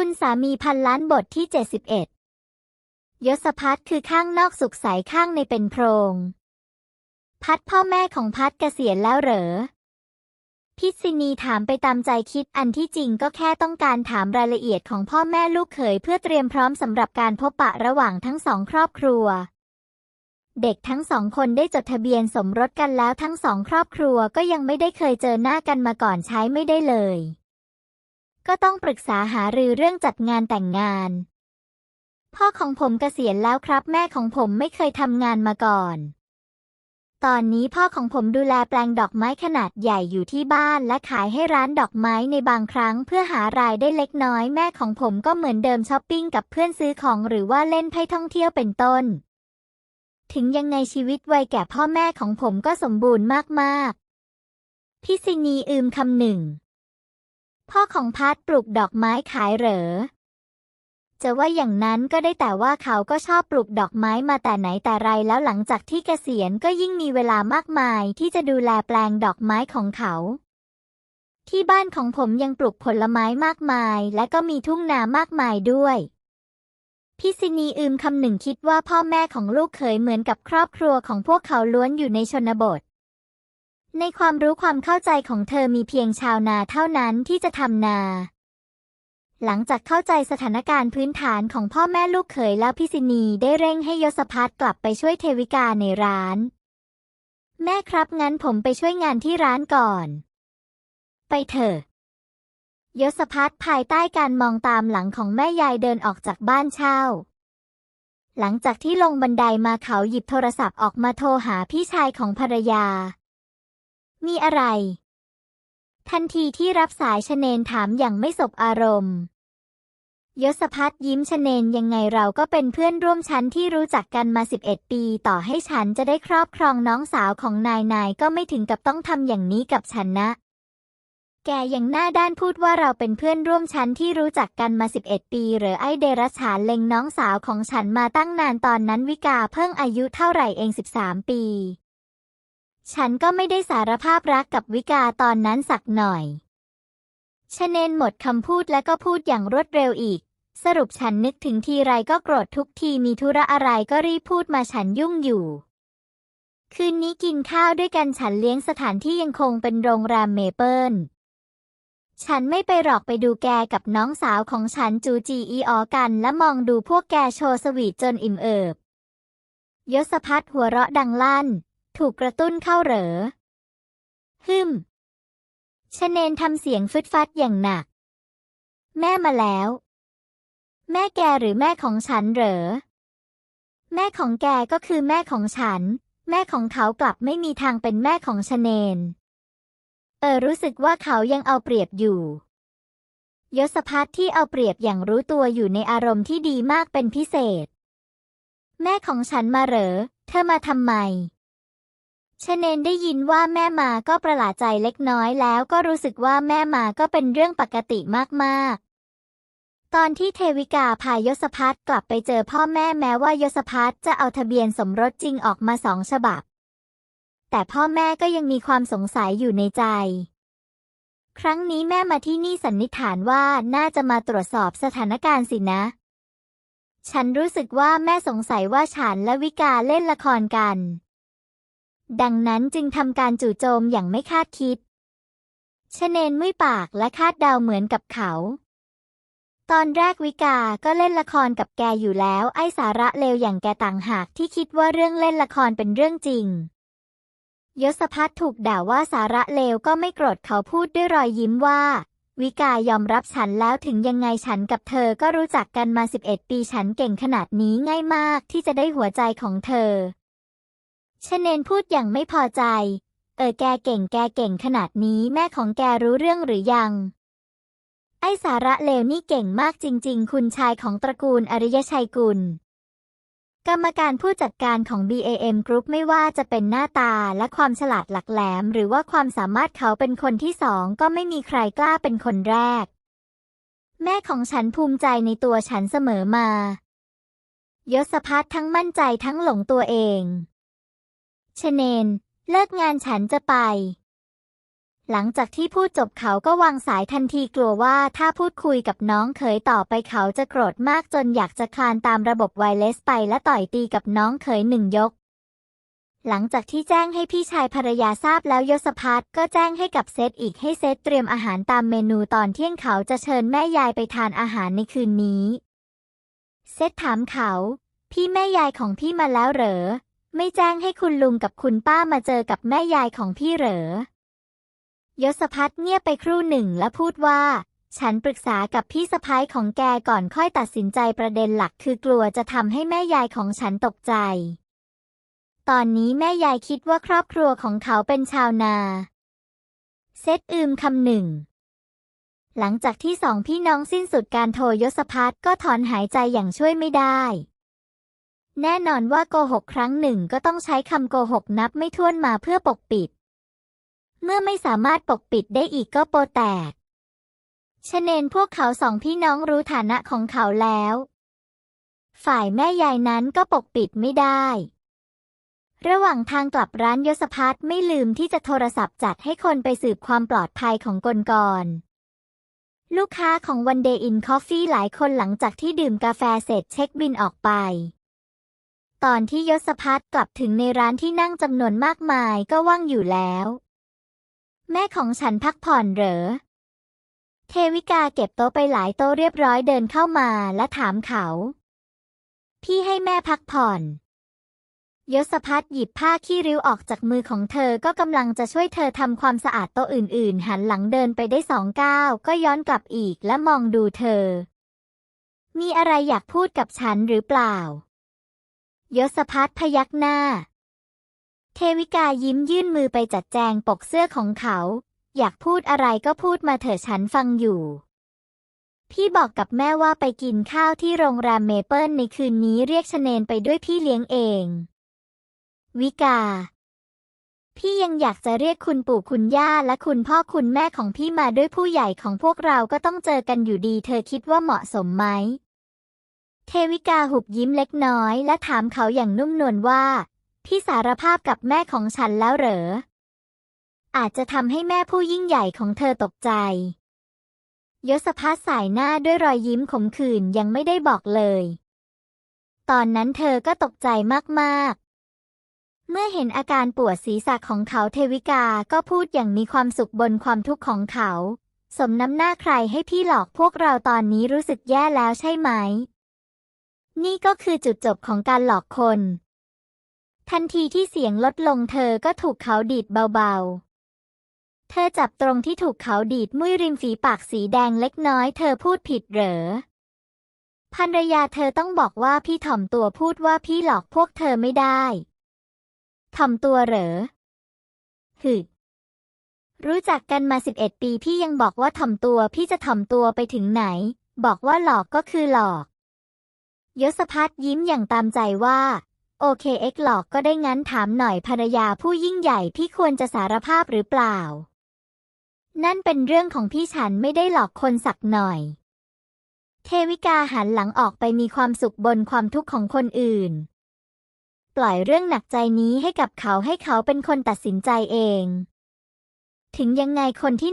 คุณสามีพันล้านบทที่ 71 ยศพัฒคือข้างนอกสุขใสข้างในเป็นโพรง พัดพ่อแม่ของพัดเกษียณแล้วเหรอ พิษินีถามไปตามใจคิดอันที่จริงก็แค่ต้องการถามรายละเอียดของพ่อแม่ลูกเขยเพื่อเตรียมพร้อมสำหรับการพบปะระหว่างทั้งสองครอบครัว เด็กทั้งสองคนได้จดทะเบียนสมรสกันแล้วทั้งสองครอบครัวก็ยังไม่ได้เคยเจอหน้ากันมาก่อนใช้ไม่ได้เลย ก็ต้องปรึกษาหารือเรื่องจัดงานแต่งงาน พ่อของผมเกษียณแล้วครับ แม่ของผมไม่เคยทำงานมาก่อน ตอนนี้พ่อของผมดูแลแปลงดอกไม้ขนาดใหญ่อยู่ที่บ้านและขายให้ร้านดอกไม้ในบางครั้งเพื่อหารายได้เล็กน้อย แม่ของผมก็เหมือนเดิมช้อปปิ้งกับเพื่อนซื้อของหรือว่าเล่นไพ่ท่องเที่ยวเป็นต้น ถึงยังไงชีวิตวัยแก่พ่อแม่ของผมก็สมบูรณ์มากๆพิษินีอืมคำหนึ่ง พ่อของพัดปลูกดอกไม้ขายเหรอ จะว่าอย่างนั้นก็ได้แต่ว่าเขาก็ชอบปลูกดอกไม้มาแต่ไหนแต่ไรแล้วหลังจากที่เกษียณก็ยิ่งมีเวลามากมายที่จะดูแลแปลงดอกไม้ของเขา ที่บ้านของผมยังปลูกผลไม้มากมาย และก็มีทุ่งนามากมายด้วยพิษินีอืมคำหนึ่งคิดว่าพ่อแม่ของลูกเขยเหมือนกับครอบครัวของพวกเขาล้วนอยู่ในชนบท ในความรู้ความเข้าใจของเธอมีเพียงชาวนาเท่านั้นที่จะทำนา หลังจากเข้าใจสถานการณ์พื้นฐานของพ่อแม่ลูกเขยแล้วพิษินีได้เร่งให้ยศพัฒกลับไปช่วยเทวิกาในร้าน แม่ครับงั้นผมไปช่วยงานที่ร้านก่อน ไปเถอะยศพัฒภายใต้การมองตามหลังของแม่ยายเดินออกจากบ้านเช่า หลังจากที่ลงบันไดมาเขาหยิบโทรศัพท์ออกมาโทรหาพี่ชายของภรรยา มีอะไร ทันทีที่รับสายชเนนถามอย่างไม่สบอารมณ์ยศพัฒยิ้มชเนนยังไงเราก็เป็นเพื่อนร่วมชั้นที่รู้จักกันมา 11 ปี ต่อให้ฉันจะได้ครอบครองน้องสาวของนายนายก็ไม่ถึงกับต้องทำอย่างนี้กับฉันนะ แกยังหน้าด้านพูดว่าเราเป็นเพื่อนร่วมชั้นที่รู้จักกันมา 11 ปีหรือไอเดรัฉานเล็งน้องสาวของฉันมาตั้งนานตอนนั้นวิกาเพิ่งอายุเท่าไหร่เอง 13 ปี ฉันก็ไม่ได้สารภาพรักกับวิกาตอนนั้นสักหน่อย ชเนนหมดคำพูดและก็พูดอย่างรวดเร็วอีก สรุปฉันนึกถึงทีไรก็โกรธทุกทีมีธุระอะไรก็รีบพูดมาฉันยุ่งอยู่ คืนนี้กินข้าวด้วยกันฉันเลี้ยงสถานที่ยังคงเป็นโรงแรมเมเปิลฉันไม่ไปหรอกไปดูแกกับน้องสาวของฉันจูจีอีออกันและมองดูพวกแกโชว์สวีทจนอิ่มเอิบยศพัฒหัวเราะดังลั่น ถูกกระตุ้นเข้าเหรอ ฮึมชเนนทำเสียงฟึดฟัดอย่างหนัก แม่มาแล้ว แม่แกหรือแม่ของฉันเหรอ แม่ของแกก็คือแม่ของฉัน แม่ของเขากลับไม่มีทางเป็นแม่ของชเนน เออรู้สึกว่าเขายังเอาเปรียบอยู่ ยศพัฒที่เอาเปรียบอย่างรู้ตัวอยู่ในอารมณ์ที่ดีมากเป็นพิเศษ แม่ของฉันมาเหรอ เธอมาทำไม ชเนนได้ยินว่าแม่มาก็ประหลาดใจเล็กน้อยแล้วก็รู้สึกว่าแม่มาก็เป็นเรื่องปกติมากๆตอนที่เทวิกาพายศพัฒกลับไปเจอพ่อแม่แม้ว่ายศพัฒจะเอาทะเบียนสมรสจริงออกมาสองฉบับ แต่พ่อแม่ก็ยังมีความสงสัยอยู่ในใจ ครั้งนี้แม่มาที่นี่สันนิษฐานว่าน่าจะมาตรวจสอบสถานการณ์สินะ ฉันรู้สึกว่าแม่สงสัยว่าฉันและวิกาเล่นละครกัน ดังนั้นจึงทำการจู่โจมอย่างไม่คาดคิดชเนนมุ้ยปากและคาดเดาเหมือนกับเขา ตอนแรกวิกาก็เล่นละครกับแกอยู่แล้ว ไอสาระเลวอย่างแกต่างหากที่คิดว่าเรื่องเล่นละครเป็นเรื่องจริง ยศพัฒถูกด่าว่าสาระเลวก็ไม่โกรธเขาพูดด้วยรอยยิ้มว่า วิกายอมรับฉันแล้วถึงยังไงฉันกับเธอก็รู้จักกันมา 11 ปีฉันเก่งขนาดนี้ง่ายมากที่จะได้หัวใจของเธอ ชเนนพูดอย่างไม่พอใจ เออแกเก่งแกเก่งขนาดนี้แม่ของแกรู้เรื่องหรือยัง ไอสาระเลวนี่เก่งมากจริง ๆ คุณชายของตระกูลอริยชัยกุล กรรมการผู้จัดการของ BAM Group ไม่ว่าจะเป็นหน้าตาและความฉลาดหลักแหลม หรือว่าความสามารถเขาเป็นคนที่สองก็ไม่มีใครกล้าเป็นคนแรก แม่ของฉันภูมิใจในตัวฉันเสมอมายศพัฒทั้งมั่นใจทั้งหลงตัวเอง ชเนน เลิกงานฉันจะไป หลังจากที่พูดจบเขาก็วางสายทันทีกลัวว่าถ้าพูดคุยกับน้องเขยต่อไปเขาจะโกรธมากจนอยากจะคลานตามระบบไวเลสไปและต่อยตีกับน้องเขยหนึ่งยก หลังจากที่แจ้งให้พี่ชายภรรยาทราบแล้วยศพัฒก็แจ้งให้กับเซตอีกให้เซตเตรียมอาหารตามเมนูตอนเที่ยงเขาจะเชิญแม่ยายไปทานอาหารในคืนนี้ เซตถามเขา พี่แม่ยายของพี่มาแล้วเหรอ ไม่แจ้งให้คุณลุงกับคุณป้ามาเจอกับแม่ยายของพี่เหรอยศพัฒเงียบไปครู่หนึ่งและพูดว่า ฉันปรึกษากับพี่สะพ้ายของแกก่อนค่อยตัดสินใจประเด็นหลักคือกลัวจะทำให้แม่ยายของฉันตกใจ ตอนนี้แม่ยายคิดว่าครอบครัวของเขาเป็นชาวนา เซตอืมคำหนึ่ง หลังจากที่สองพี่น้องสิ้นสุดการโทรยศพัฒก็ถอนหายใจอย่างช่วยไม่ได้ แน่นอนว่าโกหกครั้งหนึ่งก็ต้องใช้คำโกหกนับไม่ถ้วนมาเพื่อปกปิด เมื่อไม่สามารถปกปิดได้อีกก็โปแตกชเนนพวกเขาสองพี่น้องรู้ฐานะของเขาแล้ว ฝ่ายแม่ยายนั้นก็ปกปิดไม่ได้ ระหว่างทางกลับร้านยศพัฒไม่ลืมที่จะโทรศัพท์จัดให้คนไปสืบความปลอดภัยของกลกรลูกค้าของ One Day in Coffee หลายคนหลังจากที่ดื่มกาแฟเสร็จเช็คบินออกไป ตอนที่ยศพัฒกลับถึงในร้านที่นั่งจำนวนมากมายก็ว่างอยู่แล้ว แม่ของฉันพักผ่อนเหรอ เทวิกาเก็บโต๊ะไปหลายโต๊ะเรียบร้อยเดินเข้ามาและถามเขา พี่ให้แม่พักผ่อนยศพัฒหยิบผ้าขี้ริ้วออกจากมือของเธอก็กำลังจะช่วยเธอทำความสะอาดโต๊ะอื่น ๆ หันหลังเดินไปได้สองก้าวก็ย้อนกลับอีกและมองดูเธอ มีอะไรอยากพูดกับฉันหรือเปล่า ยศพัฒพยักหน้า เทวิกายิ้มยื่นมือไปจัดแจงปกเสื้อของเขา อยากพูดอะไรก็พูดมาเถอะฉันฟังอยู่ พี่บอกกับแม่ว่าไปกินข้าวที่โรงแรมเมเปิลในคืนนี้เรียกชเนนไปด้วยพี่เลี้ยงเอง วิกา พี่ยังอยากจะเรียกคุณปู่คุณย่าและคุณพ่อคุณแม่ของพี่มาด้วยผู้ใหญ่ของพวกเราก็ต้องเจอกันอยู่ดี เธอคิดว่าเหมาะสมไหม เทวิกาหุบยิ้มเล็กน้อยและถามเขาอย่างนุ่มนวลว่า พี่สารภาพกับแม่ของฉันแล้วเหรอ อาจจะทำให้แม่ผู้ยิ่งใหญ่ของเธอตกใจ ยศพัฒสายหน้าด้วยรอยยิ้มขมขื่นยังไม่ได้บอกเลย ตอนนั้นเธอก็ตกใจมากๆ เมื่อเห็นอาการปวดศีรษะของเขาเทวิกาก็พูดอย่างมีความสุขบนความทุกข์ของเขา สมน้ำหน้าใครให้พี่หลอกพวกเราตอนนี้รู้สึกแย่แล้วใช่ไหม นี่ก็คือจุดจบของการหลอกคน ทันทีที่เสียงลดลงเธอก็ถูกเขาดีดเบาๆ เธอจับตรงที่ถูกเขาดีดมุ้ยริมฝีปากสีแดงเล็กน้อยเธอพูดผิดเหรอภรรยาเธอต้องบอกว่าพี่ถ่อมตัวพูดว่าพี่หลอกพวกเธอไม่ได้ ถ่อมตัวเหรอหึรู้จักกันมาสิบเอ็ดปีพี่ยังบอกว่าถ่อมตัวพี่จะถ่อมตัวไปถึงไหน บอกว่าหลอกก็คือหลอก ยศพัฒยิ้มอย่างตามใจว่า โอเคเอ็กหลอกก็ได้งั้นถามหน่อยภรรยาผู้ยิ่งใหญ่พี่ควรจะสารภาพหรือเปล่า นั่นเป็นเรื่องของพี่ฉันไม่ได้หลอกคนสักหน่อย เทวิกาหันหลังออกไปมีความสุขบนความทุกข์ของคนอื่น ปล่อยเรื่องหนักใจนี้ให้กับเขาให้เขาเป็นคนตัดสินใจเอง ถึงยังไงคนที่